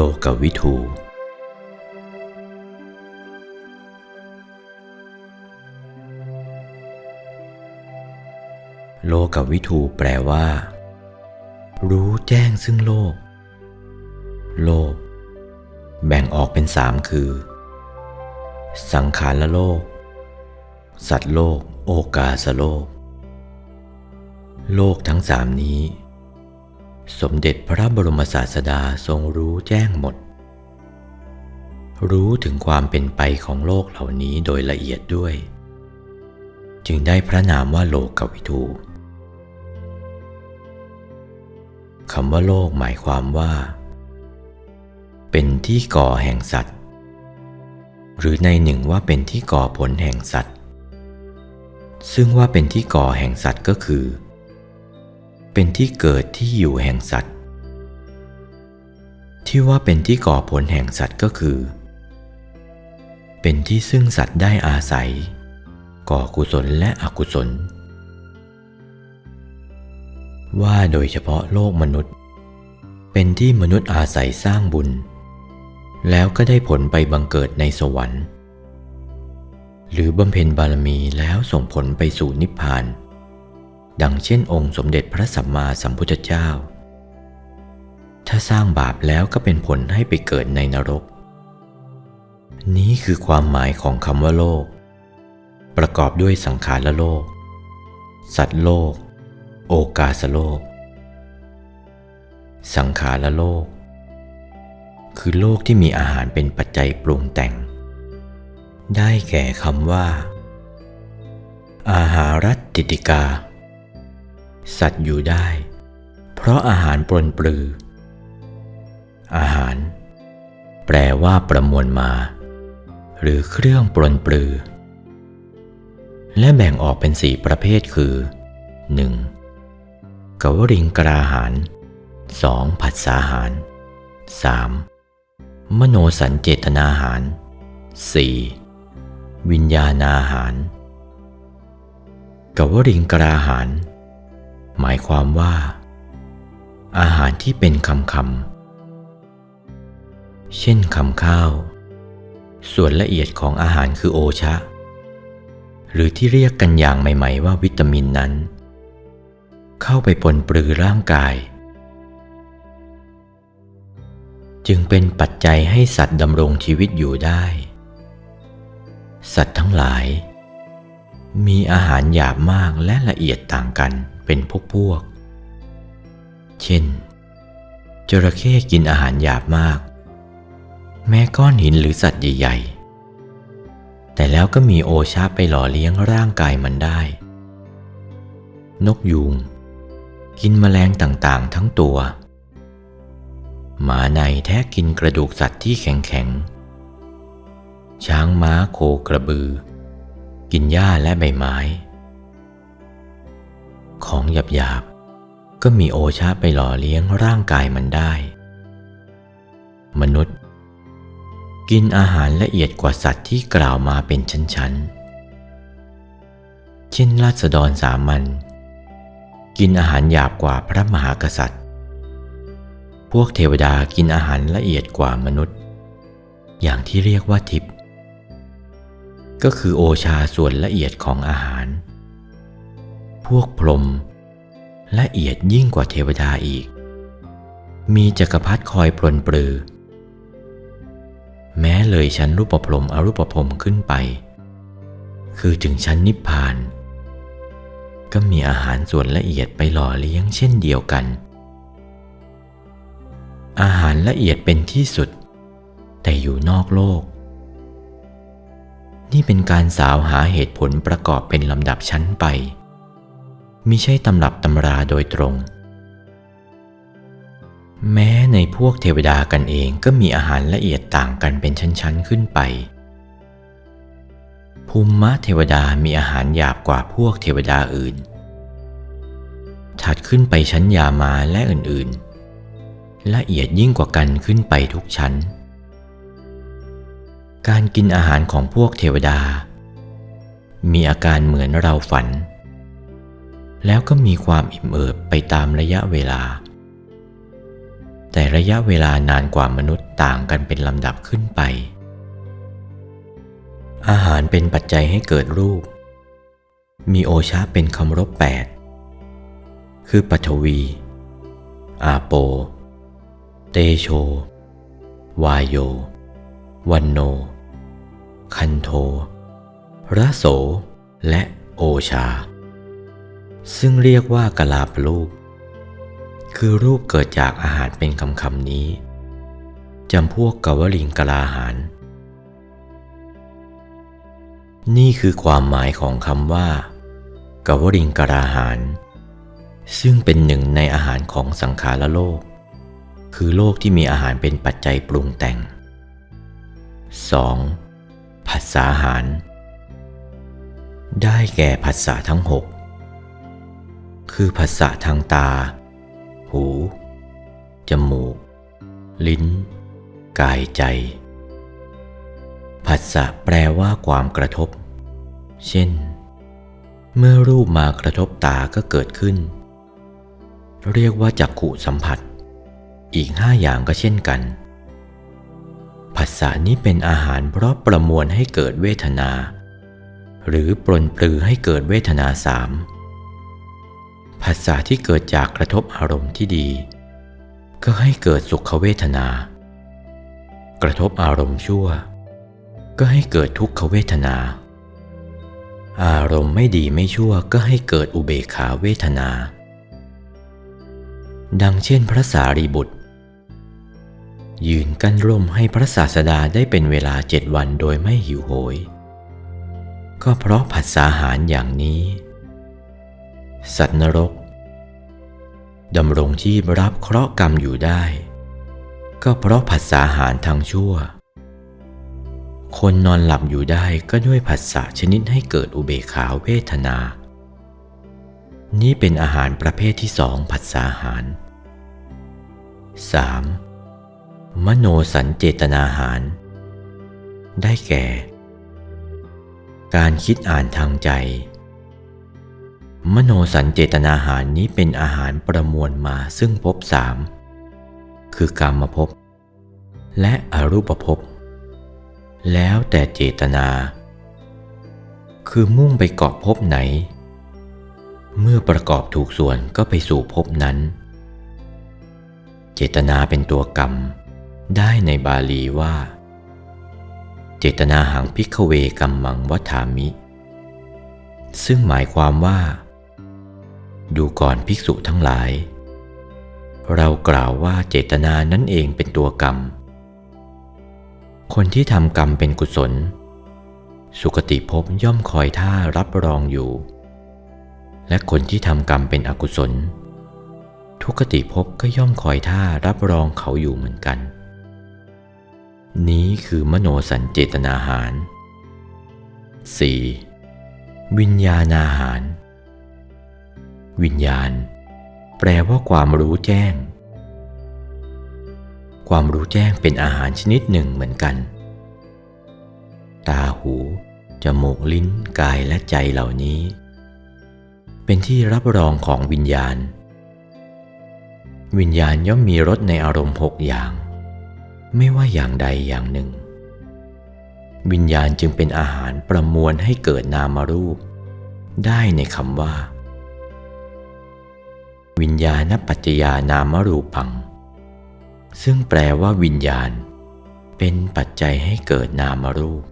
โลกวิทูโลกวิทูแปลว่า รู้แจ้งซึ่งโลก โลก แบ่งออกเป็นสามคือ สังขารละโลก สัตว์โลก โอกาสโลก โลกทั้งสามนี้ สมเด็จพระบรมศาสดาทรงรู้แจ้งหมด รู้ถึงความเป็นไปของโลกเหล่านี้โดยละเอียดด้วย จึงได้พระนามว่าโลกกวิทูคำว่าโลกหมายความว่า เป็นที่ก่อแห่งสัตว์ หรือในหนึ่งว่าเป็นที่ก่อผลแห่งสัตว์ ซึ่งว่าเป็นที่ก่อแห่งสัตว์ก็คือ เป็นที่เกิดที่อยู่แห่งสัตว์ ที่ว่าเป็นที่ก่อผลแห่งสัตว์ก็คือ เป็นที่ซึ่งสัตว์ได้อาศัย ก่อกุศลและอกุศล ว่าโดยเฉพาะโลกมนุษย์ เป็นที่มนุษย์อาศัยสร้างบุญ แล้วก็ได้ผลไปบังเกิดในสวรรค์ หรือบำเพ็ญบารมีแล้วส่งผลไปสู่นิพพาน ดังเช่นองค์สมเด็จพระสัมมาสัมพุทธเจ้า ถ้าสร้างบาปแล้วก็เป็นผลให้ไปเกิดในนรก นี้คือความหมายของคำว่าโลก ประกอบด้วยสังขารโลก สัตว์โลก โอกาสโลก สังขารโลก คือโลกที่มีอาหารเป็นปัจจัยปรุงแต่ง ได้แก่คำว่า อาหารัตติติกา สัตว์อยู่ได้ เพราะอาหารปรนปรือ อาหาร แปลว่าประมวลมา หรือเครื่องปรนปรือ และแบ่งออกเป็นสี่ประเภทคือ 1. กวริงกราหาร 2. ผัสสาหาร 3. มโนสัญเจตนาหาร 4. วิญญาณอาหารกวริงกราหาร หมายความว่า อาหารที่เป็นคำคำเช่นคำข้าว ส่วนละเอียดของอาหารคือโอชะ หรือที่เรียกกันอย่างใหม่ ๆ ว่าวิตามินนั้น เข้าไปปนปลือร่างกาย จึงเป็นปัจจัยให้สัตว์ดำรงชีวิตอยู่ได้ สัตว์ทั้งหลายมีอาหารหยาบมากและละเอียดต่างกัน เป็นพวกพวก เช่น จระเข้กินอาหารหยาบมาก แม้ก้อนหินหรือสัตว์ใหญ่ๆ แต่แล้วก็มีโอชาไปหล่อเลี้ยงร่างกายมันได้ นกยูงกินแมลงต่างๆ ทั้งตัว หมาในแทะกินกระดูกสัตว์ที่แข็งๆ ช้างม้าโคกระบือ กินหญ้าและใบไม้ ของหยาบๆ ก็มีโอชาไปหล่อเลี้ยงร่างกายมันได้ มนุษย์ กินอาหารละเอียดกว่าสัตว์ที่กล่าวมาเป็นชั้นๆ เช่นราษฎรสามัญกินอาหารหยาบกว่าพระมหากษัตริย์ พวกเทวดากินอาหารละเอียดกว่ามนุษย์ อย่างที่เรียกว่าทิพย์ก็คือโอชาส่วนละเอียดของอาหาร พวกพรหมละเอียดยิ่งกว่าเทวดาอีก มีจักรพรรดิคอยปรนปรือ แม้เลยชั้นรูปพรหมอรูปพรหมขึ้นไป คือถึงชั้นนิพพาน ก็มีอาหารส่วนละเอียดไปหล่อเลี้ยงเช่นเดียวกัน อาหารละเอียดเป็นที่สุด แต่อยู่นอกโลก นี่เป็นการสาวหาเหตุผลประกอบเป็นลำดับชั้นไป มิใช่ตำรับตำราโดยตรง แม้ในพวกเทวดากันเองก็มีอาหารละเอียดต่างกันเป็นชั้นๆขึ้นไป ภูมิมะเทวดามีอาหารหยาบกว่าพวกเทวดาอื่น ถัดขึ้นไปชั้นยามาและอื่นๆ ละเอียดยิ่งกว่ากันขึ้นไปทุกชั้น การกินอาหารของพวกเทวดามีอาการเหมือนเราฝัน แล้วก็มีความอิ่มเอิบไปตามระยะเวลา แต่ระยะเวลานานกว่ามนุษย์ต่างกันเป็นลำดับขึ้นไป อาหารเป็นปัจจัยให้เกิดรูป มีโอชาเป็นคำรบแปดคือปัทวี อาโป เตโช วายโย วันโน คันโทระโส และโอชา ซึ่งเรียกว่ากลาปรูป คือรูปเกิดจากอาหารเป็นคำคำนี้จำพวกกวลิงกลาหาร นี่คือความหมายของคำว่ากวลิงกลาหาร ซึ่งเป็นหนึ่งในอาหารของสังขารโลก คือโลกที่มีอาหารเป็นปัจจัยปรุงแต่ง 2. ผัสสาหาร ได้แก่ผัสสะทั้งหก คือผัสสะทางตา หู จมูก ลิ้น กายใจ ผัสสะแปลว่าความกระทบ เช่น เมื่อรูปมากระทบตาก็เกิดขึ้น เรียกว่าจักขุสัมผัส อีกห้าอย่างก็เช่นกัน ผัสสะนี้เป็นอาหารเพราะประมวลให้เกิดเวทนา หรือปลนปลือให้เกิดเวทนาสาม ผัสสะที่เกิดจากกระทบอารมณ์ที่ดี ก็ให้เกิดสุขเวทนา กระทบอารมณ์ชั่ว ก็ให้เกิดทุกขเวทนา อารมณ์ไม่ดีไม่ชั่วก็ให้เกิดอุเบกขาเวทนา ดังเช่นพระสารีบุตร ยืนกั้นร่มให้พระศาสดาได้เป็นเวลาเจ็ดวันโดยไม่หิวโหย ก็เพราะผัสสาหารอย่างนี้ สัตว์นรกดำรงชีพรับเคราะห์กรรมอยู่ได้ ก็เพราะผัสสาหารทางชั่ว คนนอนหลับอยู่ได้ก็ด้วยผัสสะชนิดให้เกิดอุเบกขาเวทนา นี่เป็นอาหารประเภทที่สองผัสสาหาร 3. มโนสัญเจตนาหาร ได้แก่ การคิดอ่านทางใจ มโนสัญเจตนาหารนี้เป็นอาหารประมวลมาซึ่งภพสามคือกรรมภพและอรูปภพแล้วแต่เจตนา คือมุ่งไปเกาะภพไหน เมื่อประกอบถูกส่วนก็ไปสู่ภพนั้น เจตนาเป็นตัวกรรม ได้ในบาลีว่า เจตนาหังพิกเวกัมมังวัฏามิ ซึ่งหมายความว่า ดูก่อนภิกษุทั้งหลาย เรากล่าวว่าเจตนานั่นเองเป็นตัวกรรม คนที่ทำกรรมเป็นกุศล สุคติภพย่อมคอยท่ารับรองอยู่ และคนที่ทำกรรมเป็นอกุศล ทุกติภพก็ย่อมคอยท่ารับรองเขาอยู่เหมือนกัน นี้คือมโนสัญเจตนาหาร 4. วิญญาณอาหาร วิญญาณ แปลว่าความรู้แจ้ง ความรู้แจ้งเป็นอาหารชนิดหนึ่งเหมือนกัน ตาหู จมูกลิ้นกายและใจเหล่านี้ เป็นที่รับรองของวิญญาณ วิญญาณย่อมมีรสในอารมณ์หกอย่าง ไม่ว่าอย่างใดอย่างหนึ่ง วิญญาณจึงเป็นอาหารประมวลให้เกิดนามารูป ได้ในคำว่า วิญญาณปัจจยานามรูปัง ซึ่งแปลว่าวิญญาณ เป็นปัจจัยให้เกิดนามรูป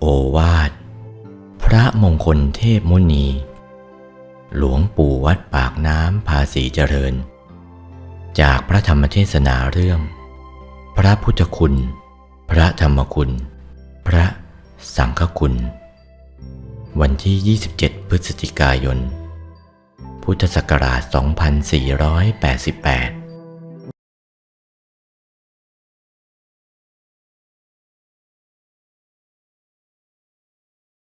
โอวาท พระมงคลเทพมุนี หลวงปู่วัดปากน้ำภาษีเจริญ จากพระธรรมเทศนาเรื่อง พระพุทธคุณ พระธรรมคุณ พระสังฆคุณ วันที่ 27 พฤศจิกายน พุทธศักราช 2488